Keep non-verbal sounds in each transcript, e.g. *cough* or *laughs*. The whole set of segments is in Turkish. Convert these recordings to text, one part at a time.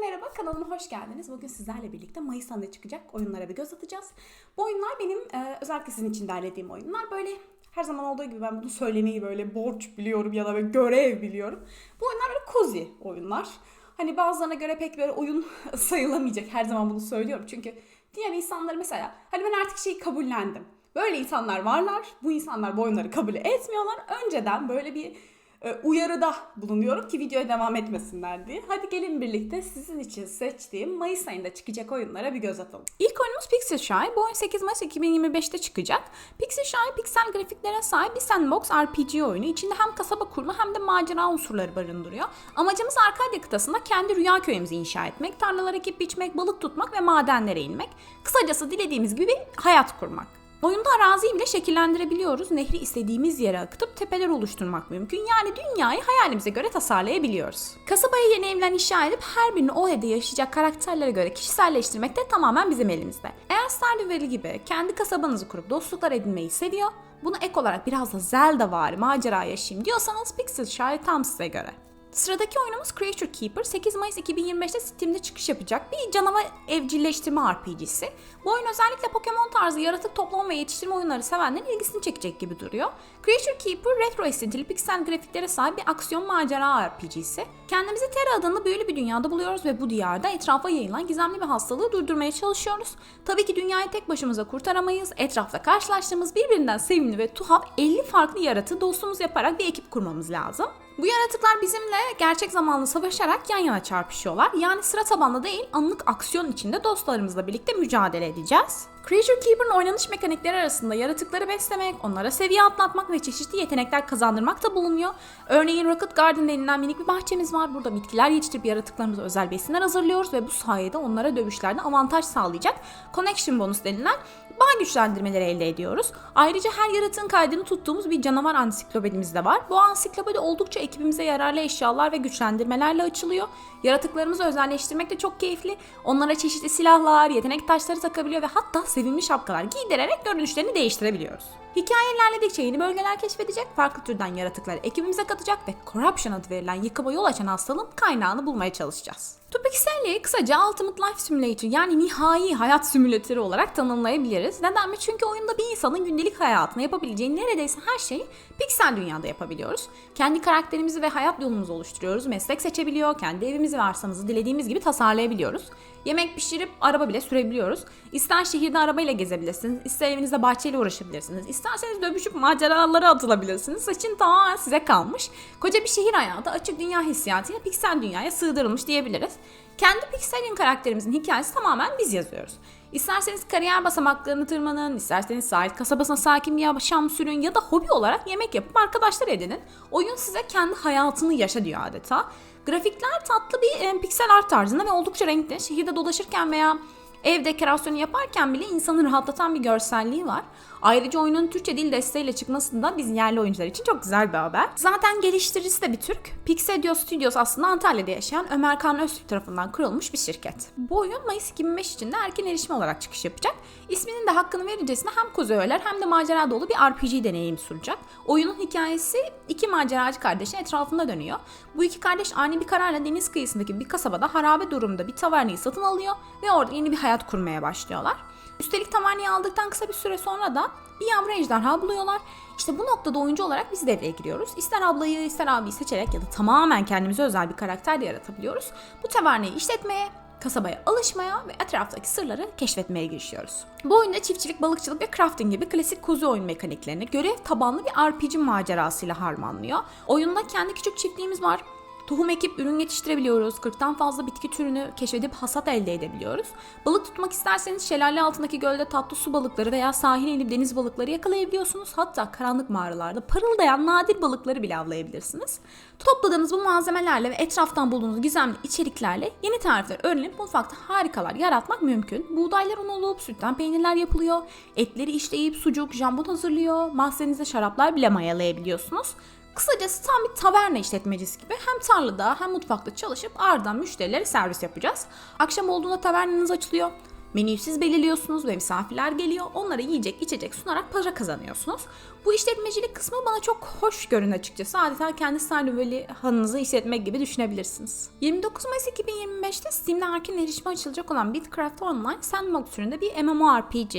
Merhaba, kanalıma hoş geldiniz. Bugün sizlerle birlikte Mayıs ayında çıkacak oyunlara bir göz atacağız. Bu oyunlar benim e, özellikle sizin için derlediğim oyunlar. Böyle her zaman olduğu gibi ben bunu söylemeyi böyle borç biliyorum ya da böyle görev biliyorum. Bu oyunlar böyle cozy oyunlar. Hani bazılarına göre pek böyle oyun *laughs* sayılamayacak. Her zaman bunu söylüyorum. Çünkü diğer insanları mesela hani ben artık şeyi kabullendim. Böyle insanlar varlar. Bu insanlar bu oyunları kabul etmiyorlar. Önceden böyle bir e, uyarıda bulunuyorum ki videoya devam etmesinler diye. Hadi gelin birlikte sizin için seçtiğim Mayıs ayında çıkacak oyunlara bir göz atalım. İlk oyunumuz Pixel Shy. Bu oyun 8 Mayıs 2025'te çıkacak. Pixel Shy piksel grafiklere sahip bir sandbox RPG oyunu. İçinde hem kasaba kurma hem de macera unsurları barındırıyor. Amacımız Arkadia kıtasında kendi rüya köyümüzü inşa etmek, tarlalara ekip biçmek, balık tutmak ve madenlere inmek. Kısacası dilediğimiz gibi bir hayat kurmak. Oyunda araziyi bile şekillendirebiliyoruz. Nehri istediğimiz yere akıtıp tepeler oluşturmak mümkün. Yani dünyayı hayalimize göre tasarlayabiliyoruz. Kasabaya yeni evler inşa edip her birini o evde yaşayacak karakterlere göre kişiselleştirmek de tamamen bizim elimizde. Eğer Stardew Valley gibi kendi kasabanızı kurup dostluklar edinmeyi seviyor, bunu ek olarak biraz da Zelda var macera yaşayayım diyorsanız Pixel Shy tam size göre. Sıradaki oyunumuz Creature Keeper 8 Mayıs 2025'te Steam'de çıkış yapacak bir canavar evcilleştirme RPG'si. Bu oyun özellikle Pokemon tarzı yaratık toplama ve yetiştirme oyunları sevenlerin ilgisini çekecek gibi duruyor. Creature Keeper retro esintili piksel grafiklere sahip bir aksiyon macera RPG'si. Kendimizi Terra adında büyülü bir dünyada buluyoruz ve bu diyarda etrafa yayılan gizemli bir hastalığı durdurmaya çalışıyoruz. Tabii ki dünyayı tek başımıza kurtaramayız. Etrafta karşılaştığımız birbirinden sevimli ve tuhaf 50 farklı yaratığı dostumuz yaparak bir ekip kurmamız lazım. Bu yaratıklar bizimle gerçek zamanlı savaşarak yan yana çarpışıyorlar. Yani sıra tabanlı değil, anlık aksiyon içinde dostlarımızla birlikte mücadele edeceğiz. Creature Keeper'ın oynanış mekanikleri arasında yaratıkları beslemek, onlara seviye atlatmak ve çeşitli yetenekler kazandırmak da bulunuyor. Örneğin Rocket Garden denilen minik bir bahçemiz var. Burada bitkiler yetiştirip yaratıklarımıza özel besinler hazırlıyoruz ve bu sayede onlara dövüşlerde avantaj sağlayacak Connection bonus denilen bağ güçlendirmeleri elde ediyoruz. Ayrıca her yaratığın kaydını tuttuğumuz bir canavar ansiklopedimiz de var. Bu ansiklopedi oldukça ekibimize yararlı eşyalar ve güçlendirmelerle açılıyor. Yaratıklarımızı özelleştirmek de çok keyifli. Onlara çeşitli silahlar, yetenek taşları takabiliyor ve hatta sevimli şapkalar giydirerek görünüşlerini değiştirebiliyoruz. Hikaye ilerledikçe yeni bölgeler keşfedecek, farklı türden yaratıkları ekibimize katacak ve Corruption adı verilen yıkıma yol açan hastalığın kaynağını bulmaya çalışacağız. Tupixelli'yi kısaca Ultimate Life Simulator yani nihai hayat simülatörü olarak tanımlayabiliriz. Neden mi? Çünkü oyunda bir insanın gündelik hayatında yapabileceği neredeyse her şeyi piksel dünyada yapabiliyoruz. Kendi karakterimizi ve hayat yolumuzu oluşturuyoruz. Meslek seçebiliyor, kendi evimizi ve arsamızı dilediğimiz gibi tasarlayabiliyoruz. Yemek pişirip araba bile sürebiliyoruz. İster şehirde arabayla gezebilirsiniz, ister evinizde bahçeyle uğraşabilirsiniz, isterseniz dövüşüp maceralara atılabilirsiniz. Seçim tamamen size kalmış. Koca bir şehir hayatı açık dünya hissiyatıyla piksel dünyaya sığdırılmış diyebiliriz. Kendi Pixel'in karakterimizin hikayesi tamamen biz yazıyoruz. İsterseniz kariyer basamaklarını tırmanın, isterseniz sahil kasabasına sakin bir yaşam sürün ya da hobi olarak yemek yapıp arkadaşlar edinin. Oyun size kendi hayatını yaşa diyor adeta. Grafikler tatlı bir e, piksel art tarzında ve oldukça renkli. Şehirde dolaşırken veya ev dekorasyonu yaparken bile insanı rahatlatan bir görselliği var. Ayrıca oyunun Türkçe dil desteğiyle çıkması da biz yerli oyuncular için çok güzel bir haber. Zaten geliştiricisi de bir Türk. Pixedio Studios aslında Antalya'da yaşayan Ömer Kan Öztürk tarafından kurulmuş bir şirket. Bu oyun Mayıs 2005 içinde erken erişim olarak çıkış yapacak. İsminin de hakkını verircesine hem kuzu öğeler hem de macera dolu bir RPG deneyim sunacak. Oyunun hikayesi iki maceracı kardeşin etrafında dönüyor. Bu iki kardeş ani bir kararla deniz kıyısındaki bir kasabada harabe durumda bir tavernayı satın alıyor ve orada yeni bir hayat kurmaya başlıyorlar. Üstelik tavernayı aldıktan kısa bir süre sonra da bir yavru ejderha buluyorlar. İşte bu noktada oyuncu olarak biz devreye giriyoruz. İster ablayı ister abiyi seçerek ya da tamamen kendimize özel bir karakter yaratabiliyoruz. Bu tavernayı işletmeye, kasabaya alışmaya ve etraftaki sırları keşfetmeye girişiyoruz. Bu oyunda çiftçilik, balıkçılık ve crafting gibi klasik kuzu oyun mekaniklerini görev tabanlı bir RPG macerasıyla harmanlıyor. Oyunda kendi küçük çiftliğimiz var. Tohum ekip ürün yetiştirebiliyoruz. 40'tan fazla bitki türünü keşfedip hasat elde edebiliyoruz. Balık tutmak isterseniz şelale altındaki gölde tatlı su balıkları veya sahile inip deniz balıkları yakalayabiliyorsunuz. Hatta karanlık mağaralarda parıldayan nadir balıkları bile avlayabilirsiniz. Topladığınız bu malzemelerle ve etraftan bulduğunuz gizemli içeriklerle yeni tarifler öğrenip mutfakta harikalar yaratmak mümkün. Buğdaylar unulup sütten peynirler yapılıyor. Etleri işleyip sucuk, jambon hazırlıyor. Mahzeninizde şaraplar bile mayalayabiliyorsunuz. Kısacası tam bir taverna işletmecisi gibi hem tarlada hem mutfakta çalışıp ardından müşterilere servis yapacağız. Akşam olduğunda tavernanız açılıyor. Menüyü siz belirliyorsunuz ve misafirler geliyor. Onlara yiyecek içecek sunarak para kazanıyorsunuz. Bu işletmecilik kısmı bana çok hoş görün açıkçası. Adeta kendi Stardew hanınızı işletmek gibi düşünebilirsiniz. 29 Mayıs 2025'te Steam'de erken erişime açılacak olan Bitcraft Online Sandbox türünde bir MMORPG.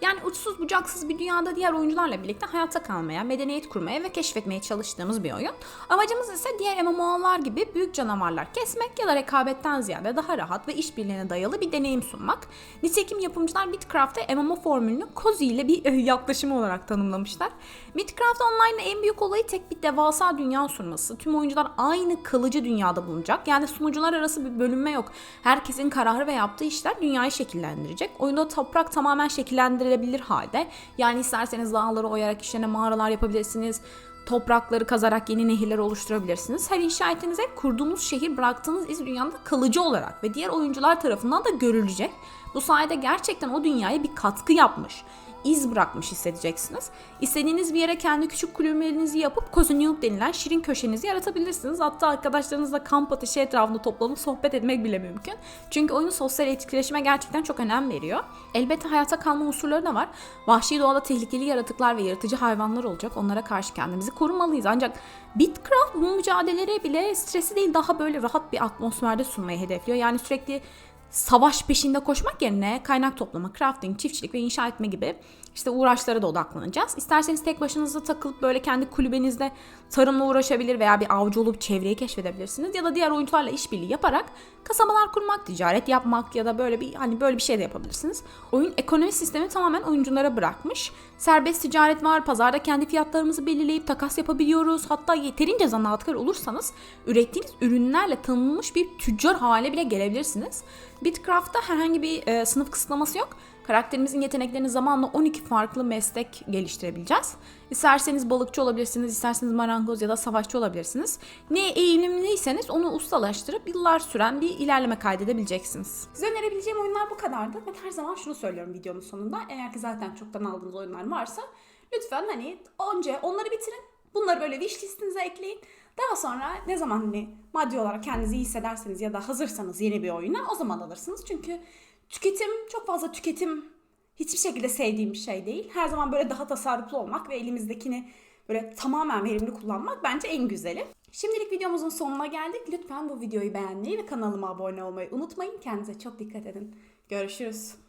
Yani uçsuz bucaksız bir dünyada diğer oyuncularla birlikte hayatta kalmaya, medeniyet kurmaya ve keşfetmeye çalıştığımız bir oyun. Amacımız ise diğer MMO'lar gibi büyük canavarlar kesmek ya da rekabetten ziyade daha rahat ve işbirliğine dayalı bir deneyim sunmak. Nitekim yapımcılar Bitcraft'ı MMO formülünü cozy ile bir *laughs* yaklaşımı olarak tanımlamışlar. Bitcraft Online'ın en büyük olayı tek bir devasa dünya sunması. Tüm oyuncular aynı kalıcı dünyada bulunacak. Yani sunucular arası bir bölünme yok. Herkesin kararı ve yaptığı işler dünyayı şekillendirecek. Oyunda toprak tamamen şekillendirilebilir halde. Yani isterseniz dağları oyarak işlerine mağaralar yapabilirsiniz toprakları kazarak yeni nehirler oluşturabilirsiniz. Her inşaatınıza kurduğunuz şehir bıraktığınız iz dünyada kalıcı olarak ve diğer oyuncular tarafından da görülecek. Bu sayede gerçekten o dünyaya bir katkı yapmış iz bırakmış hissedeceksiniz. İstediğiniz bir yere kendi küçük kulübelerinizi yapıp Cozy denilen şirin köşenizi yaratabilirsiniz. Hatta arkadaşlarınızla kamp ateşi etrafında toplanıp sohbet etmek bile mümkün. Çünkü oyun sosyal etkileşime gerçekten çok önem veriyor. Elbette hayata kalma unsurları da var. Vahşi doğada tehlikeli yaratıklar ve yaratıcı hayvanlar olacak. Onlara karşı kendimizi korumalıyız. Ancak Bitcraft bu mücadeleleri bile stresi değil daha böyle rahat bir atmosferde sunmayı hedefliyor. Yani sürekli savaş peşinde koşmak yerine kaynak toplama, crafting, çiftçilik ve inşa etme gibi işte uğraşlara da odaklanacağız. İsterseniz tek başınıza takılıp böyle kendi kulübenizde tarımla uğraşabilir veya bir avcı olup çevreyi keşfedebilirsiniz. Ya da diğer oyuncularla işbirliği yaparak kasabalar kurmak, ticaret yapmak ya da böyle bir hani böyle bir şey de yapabilirsiniz. Oyun ekonomi sistemi tamamen oyunculara bırakmış. Serbest ticaret var, pazarda kendi fiyatlarımızı belirleyip takas yapabiliyoruz. Hatta yeterince zanaatkar olursanız ürettiğiniz ürünlerle tanınmış bir tüccar hale bile gelebilirsiniz. Bitcraft'ta herhangi bir e, sınıf kısıtlaması yok. Karakterimizin yeteneklerini zamanla 12 farklı meslek geliştirebileceğiz. İsterseniz balıkçı olabilirsiniz, isterseniz marangoz ya da savaşçı olabilirsiniz. Ne eğilimliyseniz onu ustalaştırıp yıllar süren bir ilerleme kaydedebileceksiniz. Size önerebileceğim oyunlar bu kadardı. Ve her zaman şunu söylüyorum videonun sonunda. Eğer ki zaten çoktan aldığınız oyunlar varsa lütfen hani önce onları bitirin. Bunları böyle wish listinize ekleyin. Daha sonra ne zaman hani maddi olarak kendinizi iyi hissederseniz ya da hazırsanız yeni bir oyuna o zaman alırsınız. Çünkü tüketim çok fazla tüketim hiçbir şekilde sevdiğim bir şey değil. Her zaman böyle daha tasarruflu olmak ve elimizdekini böyle tamamen verimli kullanmak bence en güzeli. Şimdilik videomuzun sonuna geldik. Lütfen bu videoyu beğenmeyi ve kanalıma abone olmayı unutmayın. Kendinize çok dikkat edin. Görüşürüz.